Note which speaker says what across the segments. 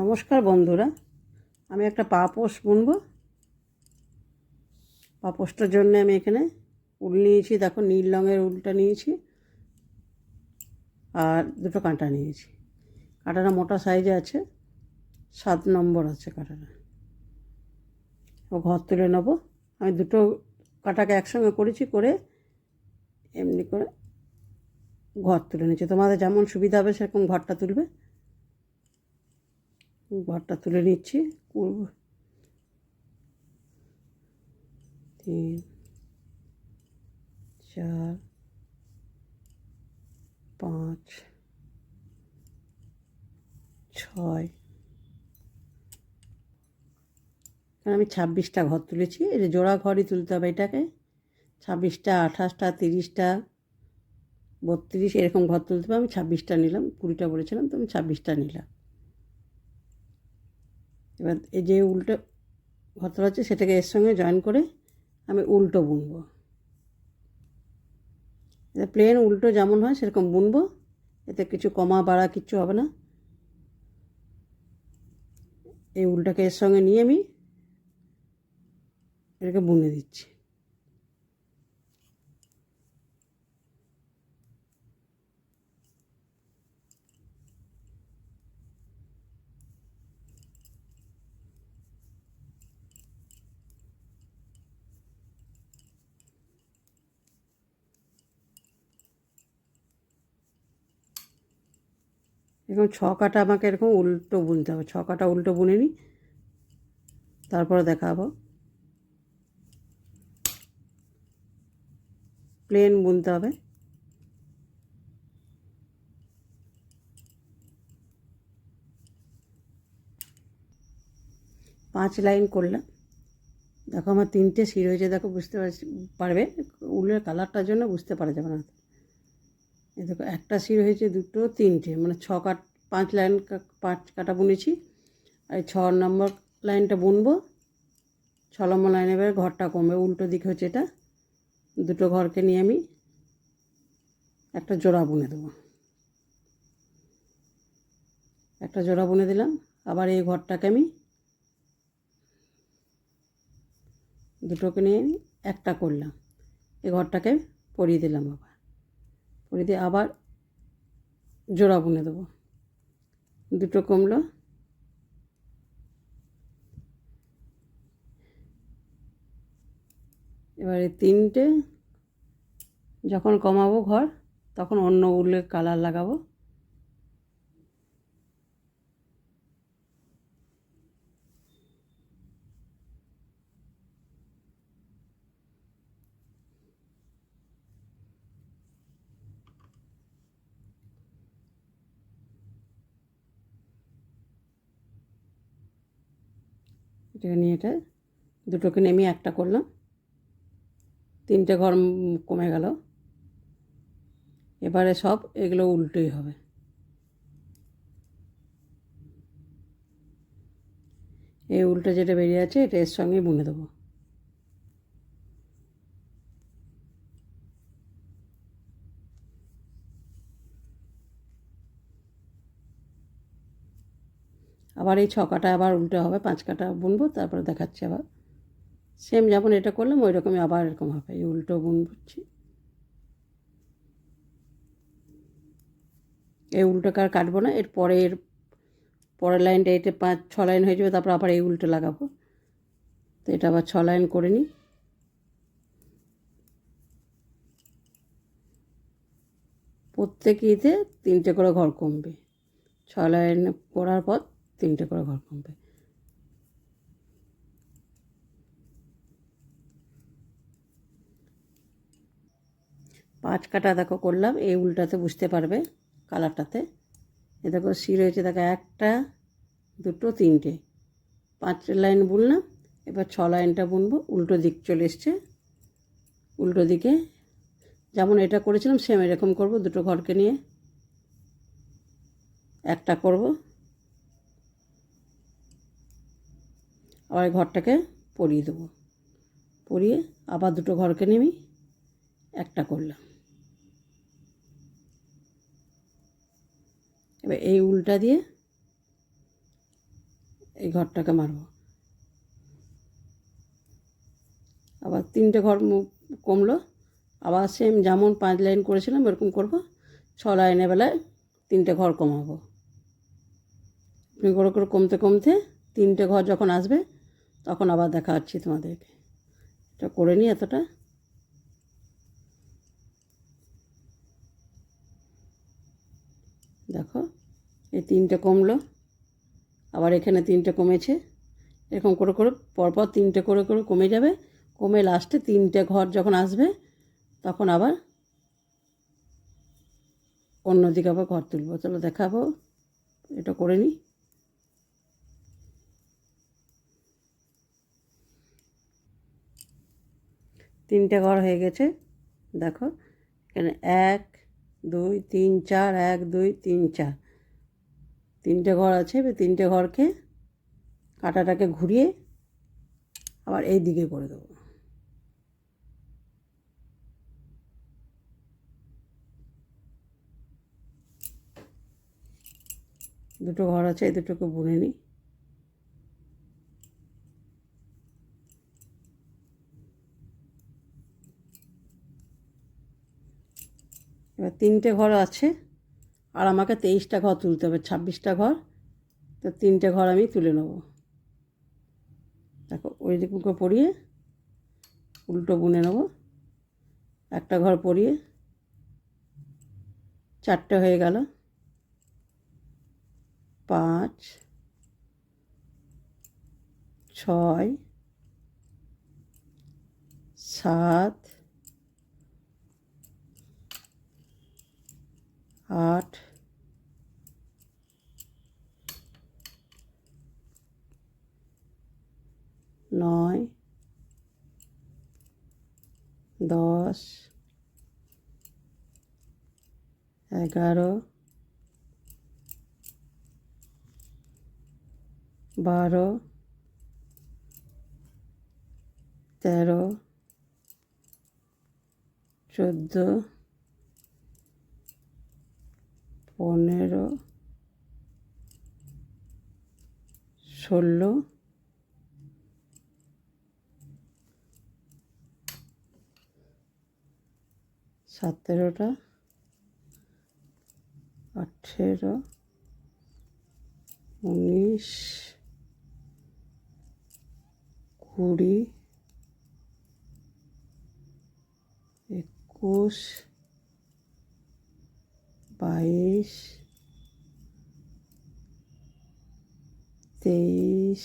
Speaker 1: নমস্কার বন্ধুরা, আমি একটা পাপোশ বুনবো। পাপোশটার জন্য আমি এখানে উল নিয়েছি, দেখো নীল রঙের উলটা নিয়েছি, আর দুটো কাঁটা নিয়েছি। কাঁটাটা মোটা সাইজে আছে, সাত নম্বর আছে কাঁটাটা। ও ঘর তুলে নেব। আমি দুটো কাঁটাকে একসঙ্গে করেছি করে এমনি করে ঘর তুলে নিচ্ছি। তোমাদের যেমন সুবিধা হবে সেরকম ঘরটা তুলবে। ঘরটা তুলে নিচ্ছি। তিন, চার, পাঁচ, ছয়। আমি ছাব্বিশটা ঘর তুলেছি। যে জোড়া ঘরই তুলতে হবে এটাকে। ছাব্বিশটা, আঠাশটা, তিরিশটা, বত্রিশ, এরকম ঘর তুলতে হবে। আমি ছাব্বিশটা নিলাম, কুড়িটা বলেছিলাম, তো আমি ছাব্বিশটা নিলাম। এবার এই যে উল্টো ঘরটা আছে, সেটাকে এর সঙ্গে জয়েন করে আমি উল্টো বুনবো। এটা প্লেন উল্টো যেমন হয়, সেরকম বুনবো। এতে কিছু কমা, বাড়া কিচ্ছু হবে না। এই উলটাকে এর সঙ্গে নিয়ে আমি এটাকে বুনে দিচ্ছি। এরকম ছ কাটা আমাকে এরকম উল্টো বুনতে হবে। ছ কাটা উল্টো বুনে নিই। তারপরে দেখাবো। প্লেন বুনতে হবে। পাঁচ লাইন করলাম। দেখো আমার তিনটে শির হয়েছে, দেখো বুঝতে পারবে? উলের কালারটার জন্য বুঝতে পারা যাবে না। দেখো, একটা শির হয়েছে দুটো, তিনটে মানে ছ কাট পাঁচ লাইন পাঁচ কাটা বুনেছি। আর ছ নম্বর লাইনটা বুনবো, ছ নম্বর লাইনে এবার ঘরটা কমবে, উল্টো দিক হচ্ছে এটা। দুটো ঘরকে নিয়ে আমি একটা জোড়া বুনে দেবো। একটা জোড়া বুনে দিলাম, আবার এই ঘরটাকে আমি দুটোকে নিয়ে একটা করলাম। এই ঘরটাকে পরিয়ে দিলাম আবার পরিয়ে দিয়ে আবার জোড়া বুনে দেবো। দুটো কমলো। এবারে তিনটে, যখন কমাবো ঘর, তখন অন্য উলের কালার লাগাবো। নিয়ে এটা দুটোকে নেমে একটা করলাম। তিনটে ঘর কমে গেল। এবারে সব এগুলো উল্টোই হবে। এই উল্টো যেটা বেরিয়ে আছে এটা এর সঙ্গে বুনে দেবো। আবার এই ছ কাটা আবার উল্টো হবে, পাঁচ কাটা বুনবো, তারপরে দেখাচ্ছি আবার। সেম যেমন এটা করলাম ওই রকমই আবার এরকম হবে, এই উল্টো বুনছি। এই উল্টোকে আর কাটবো না, এর পরের পরের লাইনটা এটা পাঁচ, ছ লাইন হয়ে যাবে, তারপর আবার এই উল্টো লাগাবো। তো এটা আবার ছ লাইন করে নিই। প্রত্যেক ঈদে তিনটে করে ঘর কমবে। ছ লাইন করার পর তিনটে করে ঘর কমবে পাঁচ কাটা দেখো করলাম, এই উল্টাতে বুঝতে পারবে কালারটাতে। এ দেখো শির হয়েছে দেখো একটা, দুটো, তিনটে। পাঁচ লাইন বুনলাম, এবার ছ লাইনটা বুনবো, উল্টো দিক চলে এসছে। উল্টো দিকে যেমন এটা করেছিলাম, সেম এরকম করব দুটো ঘরকে নিয়ে। একটা করব। আবার ঘরটাকে পরিয়ে দেবো। পরিয়ে আবার দুটো ঘরকে নিয়ে একটা করলাম। এবার এই উল্টা দিয়ে এই ঘরটাকে মারবো। আবার তিনটে ঘর কমলো। আবার সেম যেমন পাঁচ লাইন করেছিলাম, এরকম করব। ছ লাইনে বেলায় তিনটে ঘর কমাবো। করে করে কমতে কমতে তিনটে ঘর যখন আসবে তখন আবার দেখা হচ্ছি তোমাদেরকে। এটা করে নিই এতটা। দেখো, এই তিনটে কমলো। আবার এখানে তিনটে কমেছে। এরকম করে করে পরপর তিনটে করে করে কমে যাবে। কমে লাস্টে তিনটে ঘর যখন আসবে, তখন আবার অন্যদিকে আবার ঘর তুলবো। চলো দেখাবো। এটা করে নিই। তিনটে ঘর হয়ে গেছে। দেখো, এখানে এক, দুই, তিন, চার, এক, দুই, তিন, চার। তিনটে ঘর আছে, এবার তিনটে ঘরকে কাঁটাটাকে ঘুরিয়ে আবার এই দিকে করে দেবো। দুটো ঘর আছে, এই দুটোকে বুনে নিই। এবার তিনটে ঘর আছে, আর আমাকে তেইশটা ঘর তুলতে হবে, ছাব্বিশটা ঘর, তো তিনটে ঘর আমি তুলে নেব। দেখো, ওই দিকে পরিয়ে উল্টো বুনে নেব, একটা ঘর পরিয়ে চারটে হয়ে গেল, পাঁচ, ছয়, সাত আট নয় দশ এগারো বারো তেরো চোদ্দ পনেরো ষোলো সতেরোটা আঠেরো উনিশ কুড়ি একুশ বাইশ তেইশ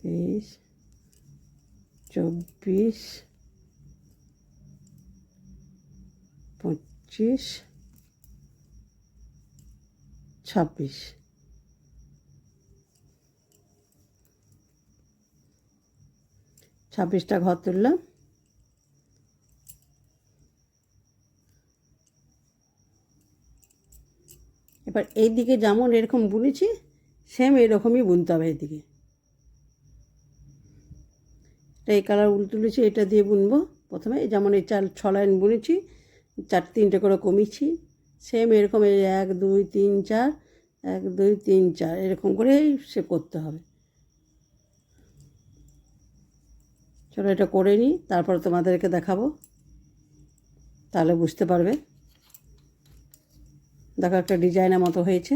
Speaker 1: তেইশ চব্বিশ পঁচিশ ছাব্বিশ ছাব্বিশটা ঘর তুললাম। এবার এই দিকে যেমন এরকম বুনেছি সেম এরকমই বুনতে হবে এদিকে এই কালার উল তুলেছি, এটা দিয়ে বুনবো। প্রথমে যেমন এই চার, ছ লাইন বুনেছি, চার, তিনটে করে কমিয়েছি। সেম এরকম এই এক, দুই, তিন, চার, এক, দুই, তিন, চার, এরকম করেই সে করতে হবে। চলো এটা করে নিই, তারপর তোমাদেরকে দেখাবো। তাহলে বুঝতে পারবে। দেখো একটা ডিজাইনের মতো হয়েছে।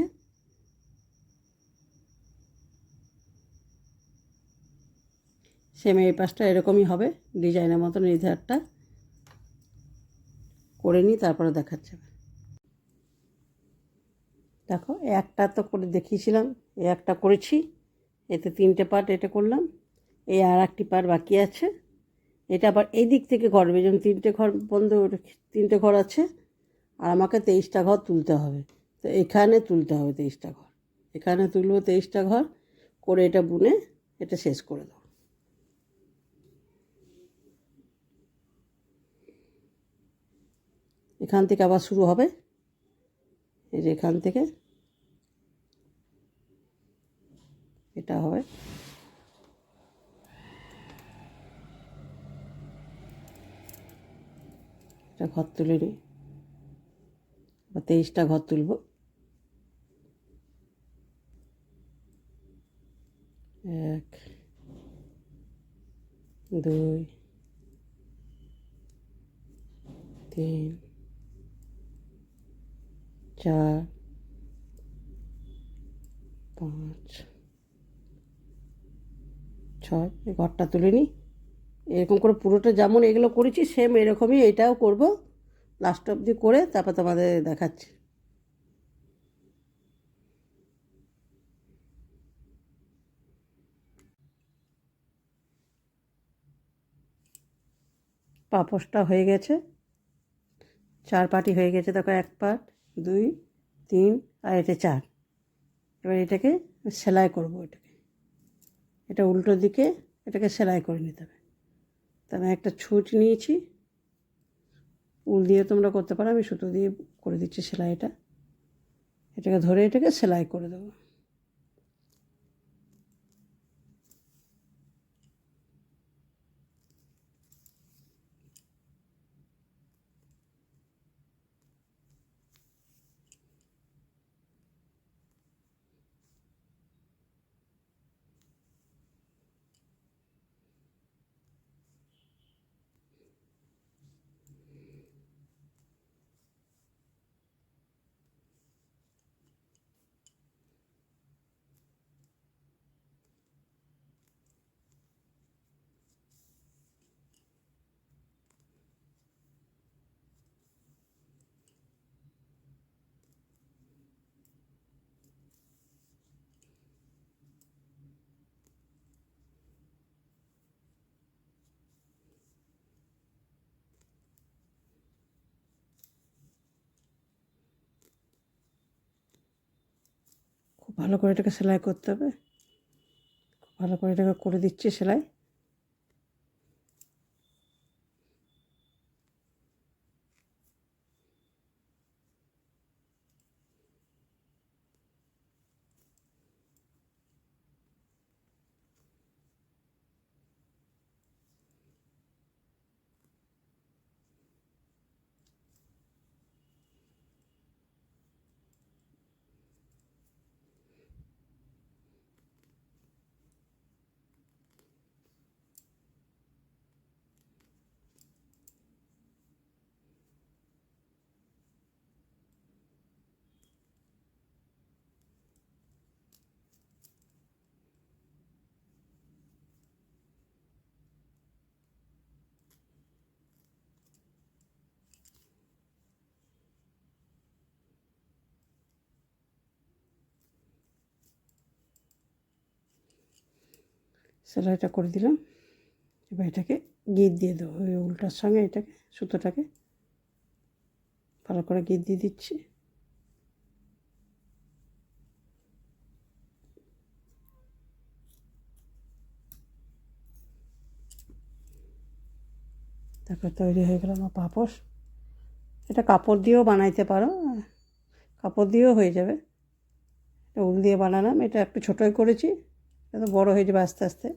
Speaker 1: সেম এই পাশটা এরকমই হবে, ডিজাইনের মতো এই ধারটা করে নিই, তারপরে দেখাচ্ছে। দেখো, একটা তো করে দেখিয়েছিলাম, একটা করেছি, এতে তিনটে পার্ট এটা করলাম। এই আর একটি পার্ট বাকি আছে। এটা আবার এই দিক থেকে ঘর যেমন তিনটে ঘর বন্ধ তিনটে ঘর আছে। আর আমাকে তেইশটা ঘর তুলতে হবে। তো এখানে তুলতে হবে তেইশটা ঘর। এখানে তুলবো তেইশটা ঘর, করে এটা বুনে এটা শেষ করে দেবো এখান থেকে আবার শুরু হবে। এই যে এখান থেকে এটা হবে। এটা ঘর তুলে নিই। বা তেইশটা ঘর তুলব। এক, দুই, তিন, চার, পাঁচ, ছয়। ঘরটা তুলে নিই এরকম করে পুরোটা যেমন এগুলো করেছি সেম এরকমই এটাও করব। লাস্ট অবধি করে তারপর তোমাদের দেখাচ্ছি। পাপোশটা হয়ে গেছে। চার পাটি হয়ে গেছে, দেখো এক পাট, দুই, তিন আর এটা চার। এবার এটাকে সেলাই করব এটাকে। এটা উল্টো দিকে এটাকে সেলাই করে নিতে হবে। তা আমি একটা ছুঁচ নিয়েছি। উল দিয়ে তোমরা করতে পারো, আমি সুতো দিয়ে করে দিচ্ছি সেলাইটা। এটাকে ধরে এটাকে সেলাই করে দেবো। ভালো করে এটাকে সেলাই করতে হবে। ভালো করে এটাকে করে দিচ্ছি সেলাই। সেলাইটা করে দিলাম। এবার এটাকে গিট দিয়ে দেবো, ওই উল্টার সঙ্গে এটাকে, সুতোটাকে ভালো করে গিট দিয়ে দিচ্ছি। তারপর তৈরি হয়ে গেল আমার পাপোশ এটা কাপড় দিয়েও বানাইতে পারো কাপড় দিয়েও হয়ে যাবে। উল দিয়ে বানালাম, এটা একটু ছোটোই করেছি। বড়ো হয়ে যাবে আস্তে আস্তে।